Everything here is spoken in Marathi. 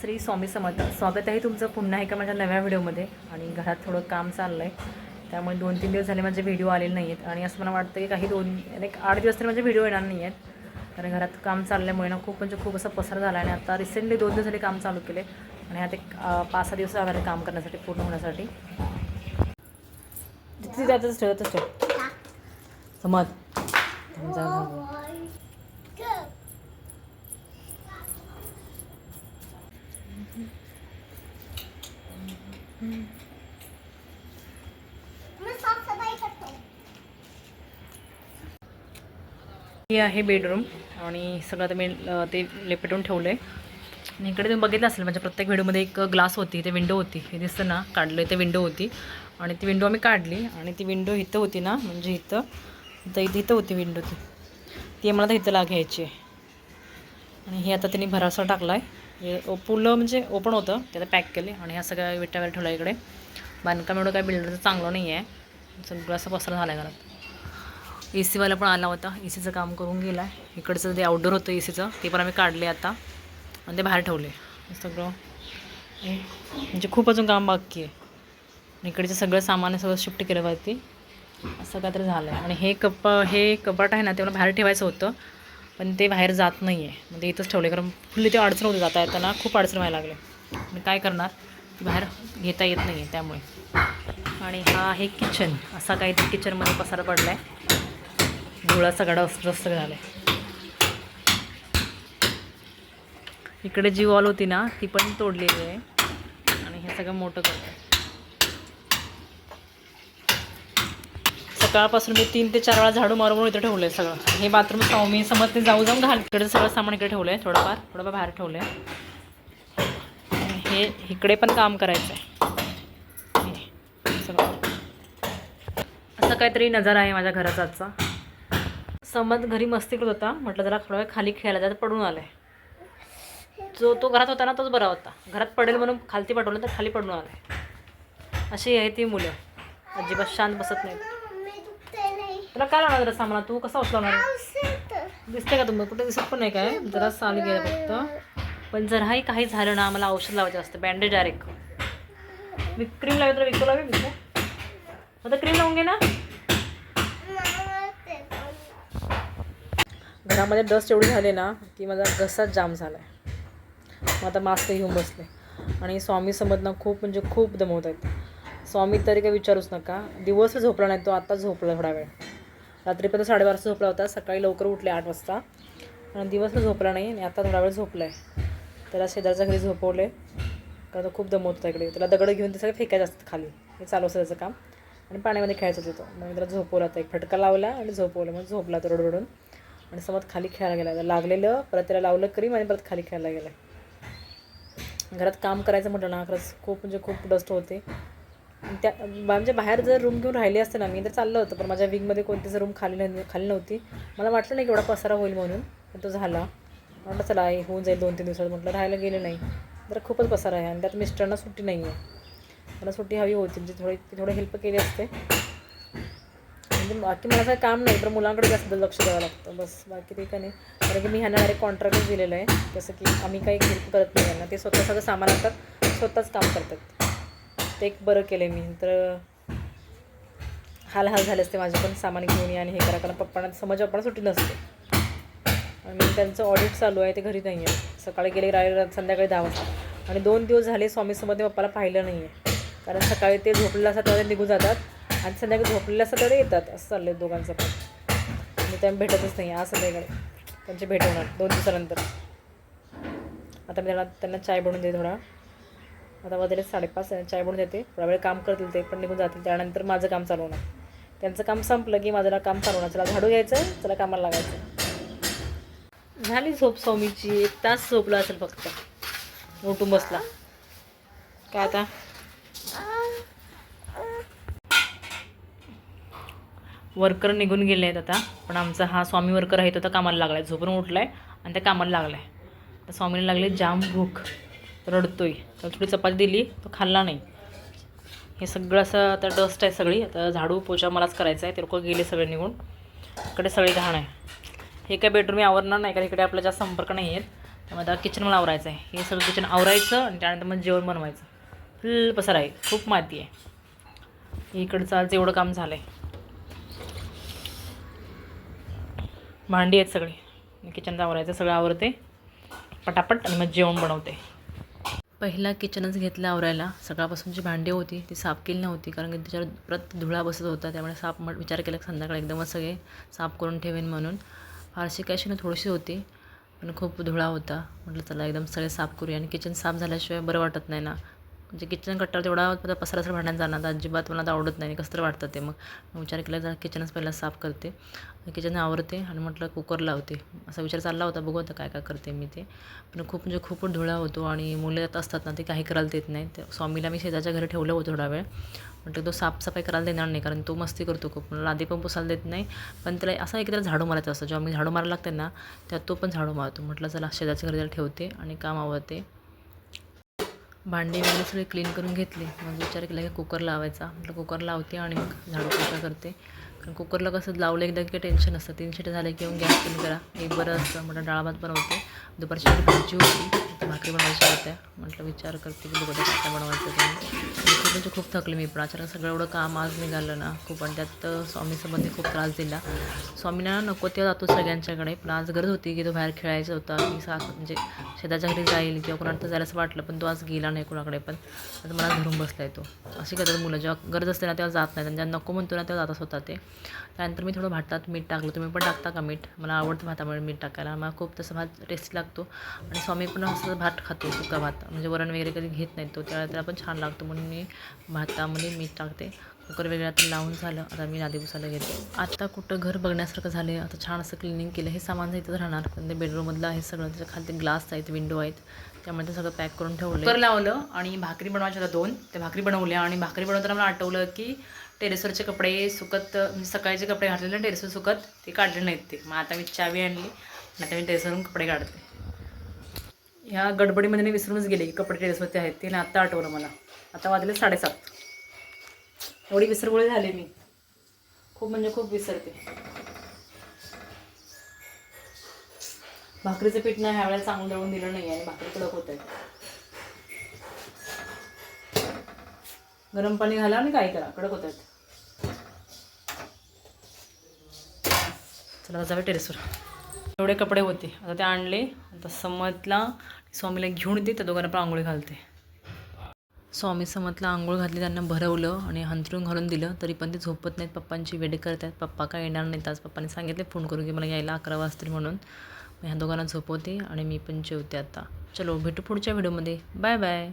श्री स्वामी समर्थ. स्वागत आहे तुमचं पुन्हा एका माझ्या नव्या व्हिडिओमध्ये. आणि घरात थोडं काम चाललं आहे त्यामुळे दोन तीन दिवस झाले माझे व्हिडिओ आलेले नाही आहेत आणि असं मला वाटतं की काही दोन एक आठ दिवस तरी माझे व्हिडिओ येणार नाही आहेत कारण घरात काम चालल्यामुळे ना खूप म्हणजे खूप असा पसार झाला आणि आता रिसेंटली दोन दिवस झाले काम चालू केले. आणि आता एक पाच सहा दिवस लागणार काम करण्यासाठी पूर्ण होण्यासाठी. तिथे जातच ठेवतच ठेव. समज. हे आहे बेडरूम आणि सगळं आता मी ते लिपटून ठेवलं आहे आणि इकडे तुम्ही बघितलं असेल माझ्या प्रत्येक व्हिडिओमध्ये एक ग्लास होती ते विंडो होती. हे दिसतं ना काढलं ते विंडो होती. आणि ती विंडो आम्ही काढली आणि ती विंडो इथं होती ना म्हणजे इथं तर इथं इथं होती विंडो ती. ती आम्हाला तर इथं लागायची आहे. आणि हे आता त्यांनी भरासा टाकला आहे हे पुलं म्हणजे ओपन होतं ते आता पॅक केले आणि ह्या सगळ्या विटावर ठेवल्या इकडे. बांधकाम एवढं काय बिल्डरचं चांगलं नाही आहे सगळं असं पसरा झाला आहे घरात ए सीवाला पण आला होता. ए सीचं काम करून गेला. आहे इकडचं जे आउटडोर होतं ए सीचं ते पण आम्ही काढले आता. आणि ते बाहेर ठेवले. सगळं. म्हणजे खूप अजून काम बाकी आहे. इकडचं सगळं सामान सगळं शिफ्ट केलं वरती. असं काहीतरी झालं आहे आणि हे कप हे कपाट आहे ना ते मला बाहेर ठेवायचं होतं. पण ते बाहेर जात नाही आहे म्हणजे इथंच ठेवले कारण फुल्ली ते अडचण होते जाता येताना खूप अडचण व्हायला लागले. मी काय करणार? बाहेर घेता येत नाही आहे त्यामुळे. आणि हा आहे किचन असा काही ते किचनमध्ये पसारा पडला आहे धुळा सगळा रस्त झाला आहे इकडे जी वॉल होती ना ती पण तोडलेली आहे. आणि हे सगळं मोठं करतं सकाळपासून मी तीन ते चार वेळा झाडू मारून इथं ठेवलं आहे सगळं. हे बाथरूम मी समज ते जाऊ जाऊन घाल. इकडे सगळं सामान इकडे ठेवलं आहे थोडंफार थोडंफार बाहेर ठेवलं आहे हे इकडे पण काम करायचं आहे सगळं. असा काहीतरी नजारा आहे माझ्या घराचा आजचा. समज घरी मस्ती करत होता. म्हटलं जरा थोडा वेळ खाली खेळायला जात पडून आलाय. जो तो घरात होता ना तोच बरा होता. घरात पडेल म्हणून खालती पाठवलं तर खाली पडून आलाय. अशी आहे ती मुलं. अजिबात शांत बसत नाहीत. तुला काय लावणार जरा सामान तू कसा उचलवणार दिसते का तुम्ही कुठे दिसत पण नाही काय? जरा साली गेलं फक्त. पण जराही काही झालं ना मला औषध लावायचं असतं. बँडेज डायरेक्ट मी क्रीम लावली तर विकू लावे विकू? आता क्रीम लावून घे ना. घरामध्ये डस्ट एवढी झाली ना की माझा घसाच जाम झाला आहे मग आता मास्क घेऊन बसले. आणि स्वामी समजनं खूप म्हणजे खूप दमवत आहेत स्वामी तरी काही विचारूच नका. दिवस झोपला नाही तो आता झोपला थोडा वेळ. रात्रीपर्यंत पण साडेबाराचा झोपला होता सकाळी लवकर उठले आठ वाजता. आणि दिवस झोपला नाही आणि आता थोडा वेळ झोपला आहे त्याला शेजारच्या घरी झोपवले. कारण तो खूप दमवत होता इकडे त्याला दगड घेऊन ते सगळे फेकायचे असतात खाली. हे चालू असतं त्याचं काम. आणि पाण्यामध्ये खेळायचं होतं मग मी त्याला झोपवला होता एक फटका लावला आणि झोपवलं. मग झोपला तो रडरडून आणि समज खाली खेळायला गेला. लागलेलं परत त्याला लावलं क्रीम आणि परत खाली खेळायला गेलं. घरात काम करायचं म्हटलं ना खरंच खूप म्हणजे खूप डस्ट होते. त्या म्हणजे बाहेर जर रूम घेऊन राहिले असते ना मी तर चाललं होतं पण माझ्या विंगमध्ये कोणतीच रूम खाली नाही खाली नव्हती. मला वाटलं नाही की एवढा पसारा होईल म्हणून पण तो झाला. म्हटलं चला होऊन जाईल दोन तीन दिवसात. म्हटलं राहायला गेले नाही. तर खूपच पसारा आहे आणि त्यात मिस्टरांना सुट्टी नाही आहे. मला सुट्टी हवी होती म्हणजे थोडी थोडी हेल्प केली असते. म्हणजे बाकी मला काय काम नाही तर मुलांकडे जास्त लक्ष द्यावं लागतं. बस बाकी ते काय नाही. कारण की मी ह्यांना डायरेक्ट कॉन्ट्रॅक्टच दिलेलं आहे जसं की आम्ही काही हेल्प करत नाही यांना ते स्वतः सगळं सामान आणतात स्वतःच काम करतात. ते एक बरं केलं मी. तर हाल हाल झाले असते माझे पण सामान घेऊन या आणि हे करा. कारण पप्पांना समज आपण सुट्टी नसते. आणि त्यांचं ऑडिट चालू आहे ते घरी नाही आहे सकाळी गेले राय संध्याकाळी दहा वाजता. आणि दोन दिवस झाले स्वामी समोर पप्पाला पाहिलं नाही आहे कारण सकाळी ते झोपलेलं असतात तेव्हा ते निघून जातात. आणि संध्याकाळी झोपलेलं असतात तेव्हा येतात. असं चाललं आहे दोघांचं पण. मी त्यांना भेटतच नाही आज संध्याकाळी त्यांचे भेट होणार दोन दिवसानंतर. आता मी त्यांना त्यांना चाय बनवून दे थोडा. आता वगैरे साडेपाच चाय बनवून येते. थोडा वेळ काम करतील ते पण निघून जातील. त्यानंतर माझं काम चालू होणार त्यांचं काम संपलं की माझं काम चालू होणार चला झाडू घ्यायचं चला कामाला लागायचं झाली झोप स्वामीची एक तास झोपला असेल फक्त. उठून बसला. काय आता? वर्कर निघून गेले आहेत आता. पण आमचा हा स्वामी वर्कर आहे तो आता कामाला लागला आहे झोपून उठला आहे आणि त्या कामाला लागला आहे तर स्वामीला लागले जाम भूक. रडतोय. तर थोडी चपाती दिली तो खाल्ला नाही. हे सगळं असं आता डस्ट आहे सगळी. आता झाडू पोचा मलाच करायचा आहे. ते लोक गेले सगळे निघून. इकडे सगळे घाण आहे. हे काय बेडरूम आवरणार नाही कारण इकडे आपला जास्त संपर्क नाही आहेत त्यामुळे आता किचन मला आवरायचं आहे. हे सगळं किचन आवरायचं आणि त्यानंतर मग जेवण बनवायचं. फुल पसार आहे. खूप माती आहे. इकडचं आज एवढं काम झालं आहे भांडी आहेत सगळी. किचनचं आवरायचं सगळं आवरते. पटापट आणि मग जेवण बनवते. पहिला किचनच घेतला आवरायला. सकाळपासूनची भांडी होती. ती साफ केली नव्हती कारण की त्याच्यावर परत धुळा बसत होता. त्यामुळे साफ मग विचार केला की संध्याकाळी एकदमच सगळे साफ करून ठेवेन म्हणून. फारशी काय ना थोडीशी होती पण खूप धुळा होता. म्हटलं चला एकदम सगळे साफ करूया. आणि किचन साफ झाल्याशिवाय बरं वाटत नाही ना. म्हणजे किचन कट्टावर तेवढा आता पसारा असं भांड्यात जाणार अजिबात मला आता आवडत नाही कसं तर वाटतं ते मग. विचार केला जरा किचनच पहिला साफ करते. किचन आवरते आणि म्हटलं कुकर लावते. असा विचार चालला होता बघू आता काय काय करते मी ते. पण खूप म्हणजे खूप धुळा होतो आणि मुलं जात असतात ना ते काही करायला देत नाही त्या स्वामीला मी शेजारच्या घरी ठेवलं होतं थोडा वेळ. म्हटलं तो साफसफाई करायला देणार नाही कारण तो मस्ती करतो खूप. मला आधी पण पुसायला देत नाही पण त्याला असं एकदा त्याला झाडू मारायचा असतं. जेव्हा मी झाडू मारायला लागते ना त्यात तो पण झाडू मारतो. म्हटलं चला शेजारच्या घरी जरा ठेवते आणि काम आवडते भांडी वगैरे सगळे क्लीन करून घेतले. मग विचार केला की कुकर लावायचा. म्हटलं कुकर लावते आणि मग झाडू पोछा करते. कारण कुकरला कसं लावलं एकदा की टेन्शन असतं. तीन शिटे झाले की येऊन गॅस क्लीन करा. एक बरं असतं. म्हटलं डाळ भात बनवते दुपारची भाजी होती. भाकरी बनवायच्या होत्या. म्हटलं विचार करते की बघू काय बनवायचं ते खूप म्हणजे खूप थकले मी पण. अचानक सगळं एवढं काम आज निघालं ना खूप. आणि त्यात स्वामी संबंधी खूप त्रास दिला. स्वामींना नको तेव्हा जातो सगळ्यांच्याकडे. पण आज गरज होती की तो बाहेर खेळायचा होता. की सास म्हणजे शेताच्या घरी जाईल किंवा कोणाला तर जायला असं वाटलं पण तो आज गेला नाही कोणाकडे पण आता मला धरून बसला आहे तो. अशी करतात मुलं जेव्हा गरज असते ना तेव्हा जात नाही. आणि ज्यांना नको म्हणतो ना तेव्हा जातच होता ते. त्यानंतर मी थोडं भातात मीठ टाकलं. तुम्ही पण टाकता का मीठ? मला आवडतं भातामुळे मीठ टाकायला. मला खूप तसं भात टेस्टी लागतो. आणि स्वामी पण असं भात खातो सुका भात. म्हणजे वरण वगैरे कधी घेत नाही तो त्याला त्याला पण छान लागतो म्हणून मी भातामध्ये मीठ टाकते. कुकर वेगळा तर लावून झालं. आता मी नादी पुसायला गेले. आता कुठं घर बघण्यासारखं झालं आता छान असं क्लिनिंग केलं. हे सामान इथंच राहणार. पण ते बेडरूममधलं आहे सगळं. त्याच्याखाली ते ग्लास आहेत विंडो आहेत. त्यामुळे ते सगळं पॅक करून ठेवलं कुकर लावलं आणि भाकरी बनवायच्या होत्या दोन. त्या भाकरी बनवल्या आणि भाकरी बनवताना मला आठवलं की टेरेसवरचे कपडे सुकत म्हणजे सकाळचे कपडे घातलेले टेरेसवर सुकत ते काढले नाहीत ते. मग आता मी चावी आणली. आणि आता मी टेरेसवरून कपडे काढते. ह्या गडबडीमध्ये मी विसरूनच गेले की कपडे टेरेसवरती आहेत. ते ना आत्ता आठवलं मला. आता वाजले साडेसात. एवढी विसरगोळी झाली मी. खूप म्हणजे खूप विसरते. भाकरीचं पीठ ना ह्यावेळेला चांगलं दळून दिलं नाही आणि भाकरी कडक होत आहे गरम पाणी घाला आणि काय करा कडक होत आहेत चला जावे टेरेसवर एवढे कपडे होते. आता ते आणले. आता समतला स्वामीला घेऊन येते त्या दोघांना पण आंघोळी घालते. स्वामी समतला आंघोळ घातली त्यांना भरवलं आणि हंतरून घालून दिलं. तरी पण ते झोपत नाहीत. पप्पांची वेड करत आहेत पप्पा काय येणार नाहीत आज? पप्पाने सांगितले फोन करून की मला यायला अकरा वाजतील म्हणून. मी ह्या दोघांना झोपवते आणि मी पण जेवते आता. चलो भेटू पुढच्या व्हिडिओमध्ये. Bye bye.